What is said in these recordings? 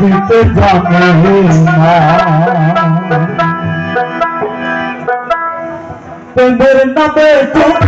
দিতে যাবে না তোদের নামে চোখ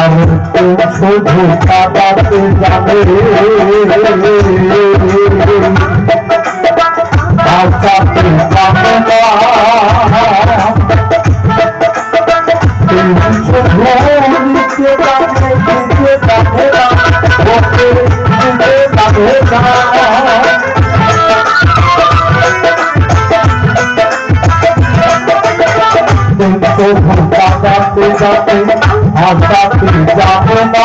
আমি তো শুধু কাটাতে যাবে কাটাতে যাবে না Thank you. যাব না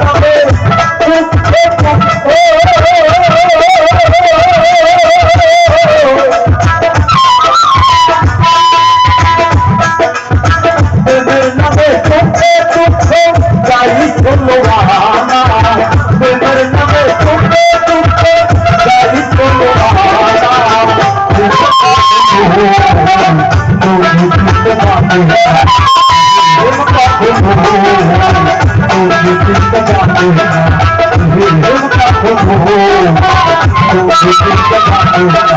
Oh, না